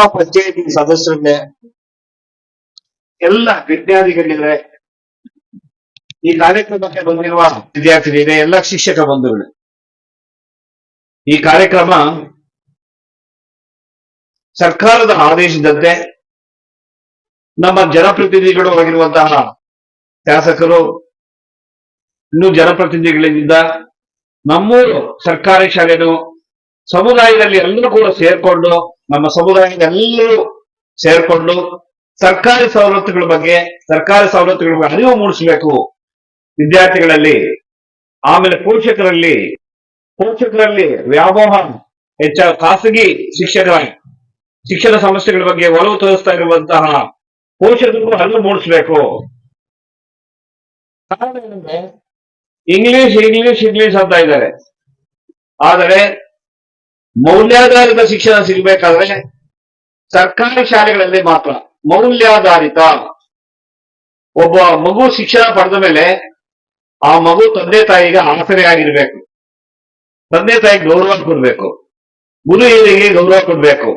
ಎಲ್ಲ ಪಂಚಾಯತಿ ಸದಸ್ಯರನ್ನೇ ಎಲ್ಲ ವಿದ್ಯಾರ್ಥಿಗಳಿದ್ರೆ ಈ ಕಾರ್ಯಕ್ರಮಕ್ಕೆ ಬಂದಿರುವ ವಿದ್ಯಾರ್ಥಿಗಳಿಗೆ ಎಲ್ಲ ಶಿಕ್ಷಕ ಬಂಧುಗಳು. ಈ ಕಾರ್ಯಕ್ರಮ ಸರ್ಕಾರದ ಆದೇಶದಂತೆ ನಮ್ಮ ಜನಪ್ರತಿನಿಧಿಗಳು ಆಗಿರುವಂತಹ ಶಾಸಕರು, ಇನ್ನು ಜನಪ್ರತಿನಿಧಿಗಳಿಂದ ನಮ್ಮೂರು ಸರ್ಕಾರಿ ಶಾಲೆನು ಸಮುದಾಯದಲ್ಲಿ ಎಲ್ಲರೂ ಕೂಡ ಸೇರ್ಕೊಂಡು ನಮ್ಮ ಸಮುದಾಯದ ಎಲ್ಲರೂ ಸೇರ್ಕೊಂಡು ಸರ್ಕಾರಿ ಸವಲತ್ತುಗಳ ಬಗ್ಗೆ, ಸರ್ಕಾರಿ ಸವಲತ್ತುಗಳ ಬಗ್ಗೆ ಅರಿವು ಮೂಡಿಸಬೇಕು. ವಿದ್ಯಾರ್ಥಿಗಳಲ್ಲಿ, ಆಮೇಲೆ ಪೋಷಕರಲ್ಲಿ ಪೋಷಕರಲ್ಲಿ ವ್ಯಾಮೋಹ ಹೆಚ್ಚ, ಖಾಸಗಿ ಶಿಕ್ಷಕರ, ಶಿಕ್ಷಣ ಸಮಸ್ಯೆಗಳ ಬಗ್ಗೆ ಒಲವು ತೋರಿಸ್ತಾ ಇರುವಂತಹ ಪೋಷಕರಿಗೂ ಅರಿವು ಮೂಡಿಸಬೇಕು. ಕಾರಣ ಏನಂದ್ರೆ ಇಂಗ್ಲಿಷ್ ಇಂಗ್ಲಿಷ್ ಇಂಗ್ಲಿಷ್ ಅಂತ ಇದ್ದಾರೆ. ಆದರೆ ಮೌಲ್ಯಾಧಾರಿತ ಶಿಕ್ಷಣ ಸಿಗಬೇಕಾದ್ರೆ ಸರ್ಕಾರಿ ಶಾಲೆಗಳಲ್ಲಿ ಮಾತ್ರ ಮೌಲ್ಯಾಧಾರಿತ. ಒಬ್ಬ ಮಗು ಶಿಕ್ಷಣ ಪಡೆದ ಮೇಲೆ ಆ ಮಗು ತಂದೆ ತಾಯಿಗೆ ಆಸರೆ ಆಗಿರ್ಬೇಕು ತಂದೆ ತಾಯಿಗೆ ಗೌರವ ಕೊಡ್ಬೇಕು. ಗುರು ಹಿರಿಯರಿಗೆ ಗೌರವ ಕೊಡ್ಬೇಕು.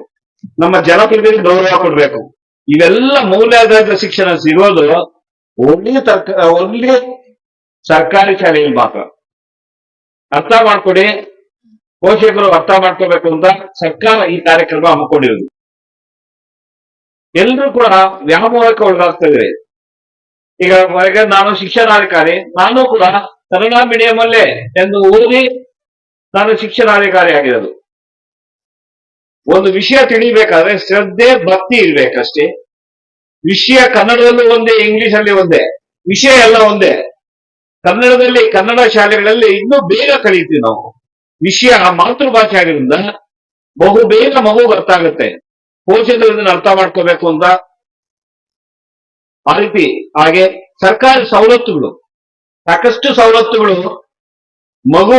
ನಮ್ಮ ಜನಪ್ರತಿನಿಧಿಗೆ ಗೌರವ ಕೊಡ್ಬೇಕು. ಇವೆಲ್ಲ ಮೌಲ್ಯಾಧಾರಿತ ಶಿಕ್ಷಣ ಸಿಗೋದು ಒಳ್ಳೆಯ ತರ್ಕ ಒಳ್ಳೆಯ ಸರ್ಕಾರಿ ಶಾಲೆಯಲ್ಲಿ ಮಾತ್ರ. ಅರ್ಥ ಮಾಡ್ಕೊಡಿ. ಪೋಷಕರು ಅರ್ಥ ಮಾಡ್ಕೋಬೇಕು ಅಂತ ಸರ್ಕಾರ ಈ ಕಾರ್ಯಕ್ರಮ ಹಮ್ಮಿಕೊಂಡಿರೋದು. ಎಲ್ಲರೂ ಕೂಡ ವ್ಯಾಮೋಹಕ್ಕೆ ಒಳಗಾಗ್ತಾ ಇದ್ದಾರೆ. ಈಗ ನಾನು ಶಿಕ್ಷಣಾಧಿಕಾರಿ, ನಾನು ಕೂಡ ಕನ್ನಡ ಮೀಡಿಯಂ ಅಲ್ಲೇ ಎಂದು ಓದಿ ನಾನು ಶಿಕ್ಷಣಾಧಿಕಾರಿ ಆಗಿರೋದು. ಒಂದು ವಿಷಯ ತಿಳಿಬೇಕಾದ್ರೆ ಶ್ರದ್ಧೆ, ಭಕ್ತಿ ಇರ್ಬೇಕಷ್ಟೇ. ವಿಷಯ ಕನ್ನಡದಲ್ಲೂ ಒಂದೇ ಇಂಗ್ಲಿಷ್ ಅಲ್ಲಿ ಒಂದೇ, ವಿಷಯ ಎಲ್ಲ ಒಂದೇ. ಕನ್ನಡದಲ್ಲಿ, ಕನ್ನಡ ಶಾಲೆಗಳಲ್ಲಿ ಇನ್ನೂ ಬೇಗ ಕಲಿತೀವಿ ನಾವು. ವಿಷಯ ಮಾತೃಭಾಷೆ ಆಗಿರೋದ್ರಿಂದ ಬಹು ಬೇಗ ಮಗು ಅರ್ಥ ಆಗುತ್ತೆ. ಪೋಷಕರು ಇದನ್ನ ಅರ್ಥ ಮಾಡ್ಕೋಬೇಕು ಅಂತ ಆ ರೀತಿ ಹಾಗೆ ಸರ್ಕಾರಿ ಸವಲತ್ತುಗಳು, ಸಾಕಷ್ಟು ಸವಲತ್ತುಗಳು. ಮಗು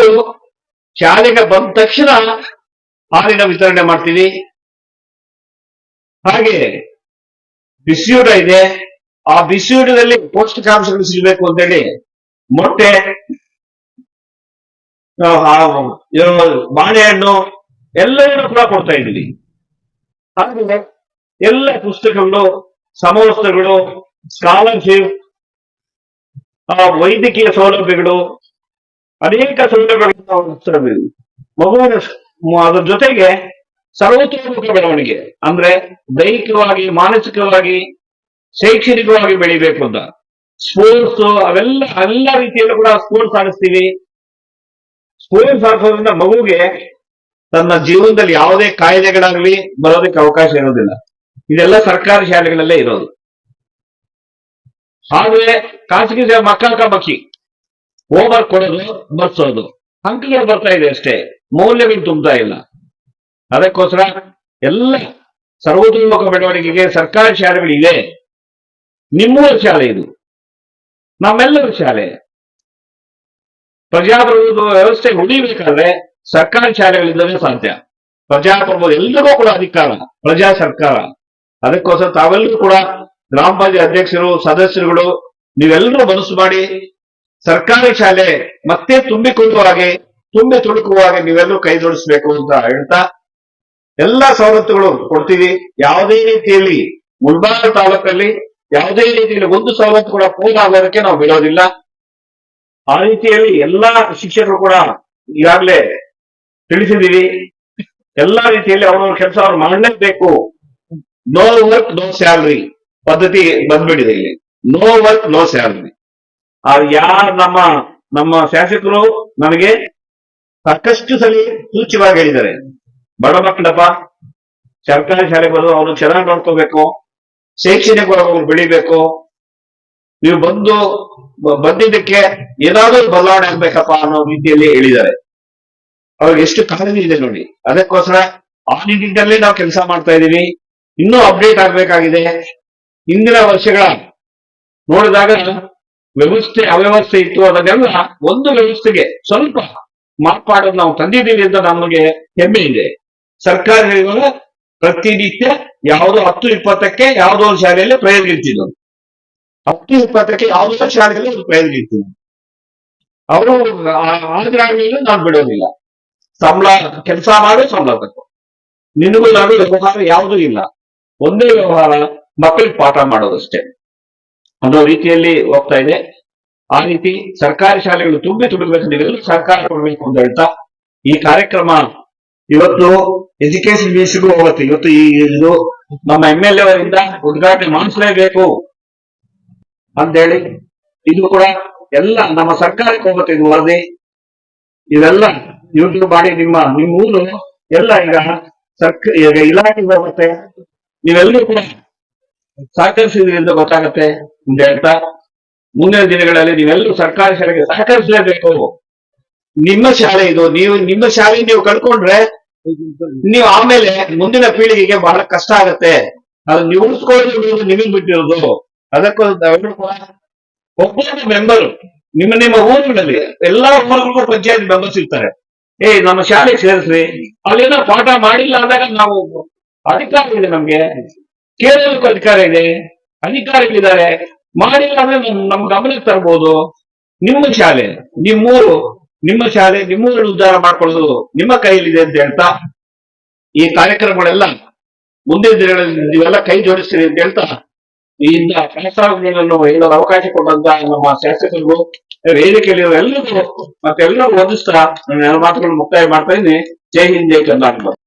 ಶಾಲೆಗೆ ಬಂದ ತಕ್ಷಣ ಹಾಲಿನ ವಿತರಣೆ ಮಾಡ್ತೀವಿ ಹಾಗೆ ಬಿಸಿಯೂಟ ಇದೆ. ಆ ಬಿಸಿಯೂಟದಲ್ಲಿ ಪೌಷ್ಟಿಕಾಂಶಗಳು ಸಿಗಬೇಕು ಅಂತೇಳಿ ಮೊಟ್ಟೆ ಬಾಳೆಹಣ್ಣು ಎಲ್ಲವನ್ನು ಕೂಡ ಕೊಡ್ತಾ ಇದ್ದೀವಿ. ಆದ್ರೆ ಎಲ್ಲ ಪುಸ್ತಕಗಳು, ಸಮವಸ್ತ್ರಗಳು ಸ್ಕಾಲರ್ಶಿಪ್ ವೈದ್ಯಕೀಯ ಸೌಲಭ್ಯಗಳು, ಅನೇಕ ಸೌಲಭ್ಯಗಳನ್ನು ನಾವು. ಮಗುವಿನ ಅದ್ರ ಜೊತೆಗೆ ಸರ್ವತೋಮುಖ ಬೆಳವಣಿಗೆ, ಅಂದ್ರೆ ದೈಹಿಕವಾಗಿ, ಮಾನಸಿಕವಾಗಿ, ಶೈಕ್ಷಣಿಕವಾಗಿ ಬೆಳಿಬೇಕು ಅಂತ. ಸ್ಪೋರ್ಟ್ಸ್ ಅವೆಲ್ಲ ಎಲ್ಲ ರೀತಿಯಲ್ಲೂ ಕೂಡ ಸ್ಪೋರ್ಟ್ಸ್ ಆಡಿಸ್ತೀವಿ. ಸ್ಪೋರ್ಟ್ಸ್ ಆಡಿಸೋದ್ರಿಂದ ಮಗುವಿಗೆ ತನ್ನ ಜೀವನದಲ್ಲಿ ಯಾವುದೇ ಕಾಯಿಲೆಗಳಾಗಲಿ ಬರೋದಕ್ಕೆ ಅವಕಾಶ ಇರೋದಿಲ್ಲ. ಇದೆಲ್ಲ ಸರ್ಕಾರಿ ಶಾಲೆಗಳಲ್ಲೇ ಇರೋದು. ಆದ್ರೆ ಖಾಸಗಿ ಶಾ- ಮಕ್ಕಳ ಹೋಮ್ ಹೋಮ್ವರ್ಕ್ ಕೊಡೋದು, ಬರ್ಸೋದು. ಅಂಕಗಳು ಬರ್ತಾ ಇದೆ ಅಷ್ಟೇ. ಮೌಲ್ಯಗಳು ತುಂಬ್ತಾ ಇಲ್ಲ. ಅದಕ್ಕೋಸ್ಕರ ಎಲ್ಲ ಸರ್ವತೋಮುಖ ಬೆಳವಣಿಗೆಗೆ ಸರ್ಕಾರಿ ಶಾಲೆಗಳಿವೆ ನಿಮ್ಮೂರ ಶಾಲೆ ಇದು. ನಮ್ಮೆಲ್ಲರ ಶಾಲೆ. ಪ್ರಜಾಪ್ರಭುತ್ವ ವ್ಯವಸ್ಥೆ ಉಳಿಬೇಕಾದ್ರೆ ಸರ್ಕಾರಿ ಶಾಲೆಗಳಿಂದಲೇ ಸಾಧ್ಯ. ಪ್ರಜಾಪ್ರಭುತ್ವ ಎಲ್ಲರಿಗೂ ಕೂಡ ಅಧಿಕಾರ, ಪ್ರಜಾ ಸರ್ಕಾರ. ಅದಕ್ಕೋಸ್ಕರ ತಾವೆಲ್ಲರೂ ಕೂಡ ಗ್ರಾಮ ಪಂಚಾಯತ್ ಅಧ್ಯಕ್ಷರು, ಸದಸ್ಯರುಗಳು, ನೀವೆಲ್ಲರೂ ಮನಸ್ಸು ಮಾಡಿ ಸರ್ಕಾರಿ ಶಾಲೆ ಮತ್ತೆ ತುಂಬಿಕೊಳ್ಳುವ ಹಾಗೆ, ತುಂಬಿ ತುಳುಕುವ ಹಾಗೆ ನೀವೆಲ್ಲರೂ ಕೈ ಜೋಡಿಸ್ಬೇಕು ಅಂತ ಹೇಳ್ತಾ ಎಲ್ಲಾ ಸವಲತ್ತುಗಳು ಕೊಡ್ತೀವಿ. ಯಾವುದೇ ರೀತಿಯಲ್ಲಿ ಮುಳ್ಬಾಗ ತಾಲೂಕಲ್ಲಿ ಯಾವುದೇ ರೀತಿಯಲ್ಲಿ ಒಂದು ಸವಲತ್ತು ಕೂಡ ಪೂರ್ಣ ಆಗೋದಕ್ಕೆ ನಾವು ಬಿಡೋದಿಲ್ಲ. ಆ ರೀತಿಯಲ್ಲಿ ಎಲ್ಲಾ ಶಿಕ್ಷಕರು ಕೂಡ ಈಗಾಗಲೇ ತಿಳಿಸಿದೀವಿ ಎಲ್ಲಾ ರೀತಿಯಲ್ಲಿ ಅವರವ್ರ ಕೆಲಸ ಅವ್ರು ಮಾಡಲೇಬೇಕು ನೋ ವರ್ಕ್ ನೋ ಸ್ಯಾಲ್ರಿ ಪದ್ಧತಿ ಬಂದ್ಬಿಟ್ಟಿದೆ ಇಲ್ಲಿ. ನೋ ವರ್ಕ್ ನೋ ಸ್ಯಾಲ್ರಿ ಆ ಯಾರು ನಮ್ಮ ನಮ್ಮ ಶಾಸಕರು ನನಗೆ ಸಾಕಷ್ಟು ಸಲ ಸೂಚ್ಯವಾಗಿ ಹೇಳಿದ್ದಾರೆ. ಬಡ ಮಕ್ಕಳಪ್ಪ, ಸರ್ಕಾರಿ ಶಾಲೆಗೆ ಬರೋದು ಅವ್ರನ್ನ ಚೆನ್ನಾಗಿ ನೋಡ್ಕೋಬೇಕು. ಶೈಕ್ಷಣಿಕವಾಗಿ ಅವ್ರು ಬೆಳಿಬೇಕು. ನೀವು ಬಂದು ಬಂದಿದ್ದಕ್ಕೆ ಏನಾದರೂ ಬದಲಾವಣೆ ಆಗ್ಬೇಕಪ್ಪ ಅನ್ನೋ ರೀತಿಯಲ್ಲಿ ಹೇಳಿದ್ದಾರೆ. ಅವ್ರಿಗೆ ಎಷ್ಟು ಕಾಳಜಿ ಇದೆ ನೋಡಿ. ಅದಕ್ಕೋಸ್ಕರ ಆ ನಿಟ್ಟಿನಲ್ಲಿ ನಾವು ಕೆಲಸ ಮಾಡ್ತಾ ಇದೀವಿ ಇನ್ನೂ ಅಪ್ಡೇಟ್ ಆಗ್ಬೇಕಾಗಿದೆ. ಹಿಂದಿನ ವರ್ಷಗಳ ನೋಡಿದಾಗ ವ್ಯವಸ್ಥೆ, ಅವ್ಯವಸ್ಥೆ ಇತ್ತು. ಅದನ್ನೆಲ್ಲ ಒಂದು ವ್ಯವಸ್ಥೆಗೆ ಸ್ವಲ್ಪ ಮಾರ್ಪಾಡನ್ನು ನಾವು ತಂದಿದ್ದೀವಿ ಅಂತ ನಮಗೆ ಹೆಮ್ಮೆ ಇದೆ. ಸರ್ಕಾರಿಗಳ ಪ್ರತಿನಿತ್ಯ ಯಾವುದೋ ಹತ್ತು ಇಪ್ಪತ್ತಕ್ಕೆ ಯಾವುದೋ ಒಂದು ಶಾಲೆಯಲ್ಲಿ ಪ್ರಯೋಗ ಇರ್ತಿದ್ರು ಹತ್ತು ಉತ್ಪಾದಕ್ಕೆ ಒಂದು ಶಾಲೆಯಲ್ಲಿ ಇರ್ತಿದ್ರು ಅವರು ಹಾಜರಾಗಲಿಲ್ಲ ನಾನು ಬಿಡೋದಿಲ್ಲ. ಸಂಬಳ, ಕೆಲಸ ಮಾಡಿ, ಸಂಬಳ ತಗೋ. ನಿನಗೂ ನಾನು ವ್ಯವಹಾರ ಯಾವುದೂ ಇಲ್ಲ. ಒಂದೇ ವ್ಯವಹಾರ ಮಕ್ಕಳಿಗೆ ಪಾಠ ಮಾಡೋದಷ್ಟೇ. ಅನ್ನೋ ರೀತಿಯಲ್ಲಿ ಹೋಗ್ತಾ ಇದೆ. ಆ ರೀತಿ ಸರ್ಕಾರಿ ಶಾಲೆಗಳು ತುಂಬಿ ತುಡಿಬೇಕು ನೀವೆಲ್ಲರೂ ಸರ್ಕಾರ ಕೊಡಬೇಕು ಅಂತ ಹೇಳ್ತಾ ಈ ಕಾರ್ಯಕ್ರಮ ಇವತ್ತು ಎಜುಕೇಶನ್ ಮಿನಿಸ್ಟ್ರಿಗೂ ಹೋಗುತ್ತೆ. ಇವತ್ತು ಈ, ಇದು ನಮ್ಮ ಎಂ ಎಲ್ ಎ ಅವರಿಂದ ಉದ್ಘಾಟನೆ ಮಾಡಿಸಲೇಬೇಕು. ಅಂತೇಳಿ ಇದು ಕೂಡ ಎಲ್ಲ ನಮ್ಮ ಸರ್ಕಾರಕ್ಕೆ ಹೋಗುತ್ತೆ ಇದು ವರದಿ. ಇವೆಲ್ಲ ಯೂಟ್ಯೂಬ್ ಮಾಡಿ ನಿಮ್ಮ ನಿಮ್ಮ ಊರು ಎಲ್ಲ ಈಗ ಸರ್ಕ, ಈಗ ಇಲಾಖೆ ಬರುತ್ತೆ ನೀವೆಲ್ಲರೂ ಕೂಡ ಸಹಕರಿಸಿದ್ರಿ ಅಂತ ಗೊತ್ತಾಗತ್ತೆ ಅಂತ ಹೇಳ್ತಾ. ಮುಂದಿನ ದಿನಗಳಲ್ಲಿ ನೀವೆಲ್ಲರೂ ಸರ್ಕಾರಿ ಶಾಲೆಗೆ ಸಹಕರಿಸಲೇಬೇಕು. ನಿಮ್ಮ ಶಾಲೆ ಇದು, ನೀವು, ನಿಮ್ಮ ಶಾಲೆ ನೀವು ಕಳ್ಕೊಂಡ್ರೆ ನೀವು ಆಮೇಲೆ ಮುಂದಿನ ಪೀಳಿಗೆಗೆ ಬಹಳ ಕಷ್ಟ ಆಗತ್ತೆ. ಅದನ್ನ ನೀವು ಉಳಿಸ್ಕೊಳ್ಳೋದು ನಿಮಗೆ ಬಿಟ್ಟಿರೋದು ಅದಕ್ಕೋಸ್ಕರ ಅವರು ಮೆಂಬರ್ ನಿಮ್ಮ ನಿಮ್ಮ ಊರುಗಳಲ್ಲಿ ಎಲ್ಲಾ ಊರುಗಳಿಗೂ ಪಂಚಾಯತ್ ಮೆಂಬರ್ಸ್ ಇರ್ತಾರೆ. ಏ, ನಮ್ಮ ಶಾಲೆಗೆ ಸೇರಿಸ್ರಿ. ಅಲ್ಲೇನೋ ಪಾಠ ಮಾಡಿಲ್ಲ ಅಂದಾಗ ನಾವು ಅಧಿಕಾರ ಇದೆ ನಮ್ಗೆ. ಕೇಳೋದಕ್ಕೂ ಅಧಿಕಾರ ಇದೆ. ಅಧಿಕಾರಿಗಳಿದ್ದಾರೆ. ಮಾಡಿಲ್ಲ ಅಂದ್ರೆ ನಮ್- ನಮ್ ಗಮನಕ್ಕೆ ತರಬಹುದು ನಿಮ್ಮ ಶಾಲೆ, ನಿಮ್ಮೂರು, ನಿಮ್ಮ ಶಾಲೆ, ನಿಮ್ಮೂರಲ್ಲಿ ಉದ್ಧಾರ ಮಾಡ್ಕೊಳ್ಳೋದು ನಿಮ್ಮ ಕೈಯಲ್ಲಿದೆ ಅಂತ ಹೇಳ್ತಾ ಈ ಕಾರ್ಯಕ್ರಮಗಳೆಲ್ಲ ಮುಂದಿನ ದಿನಗಳಲ್ಲಿ ನೀವೆಲ್ಲ ಕೈ ಜೋಡಿಸ್ತೀರಿ ಅಂತ ಹೇಳ್ತಾ ಈ ಇಂದ ಕನಸಾಗುಗಳನ್ನು ಹೇಳಲು ಅವಕಾಶ ಕೊಟ್ಟಂತ ನಮ್ಮ ಶಾಸಕರಿಗೂ ವೇದಿಕೆಯಲ್ಲಿರೋ ಎಲ್ಲರಿಗೂ ಮತ್ತೆ ಎಲ್ಲರಿಗೂ ವಂದಿಸ್ತಾ ನನ್ನ ಮಾತುಗಳನ್ನು ಮುಕ್ತಾಯ ಮಾಡ್ತಾ ಇದ್ದೀನಿ ಜೈ ಹಿಂದ್ ಜೈ ಕರ್ನಾಟಕ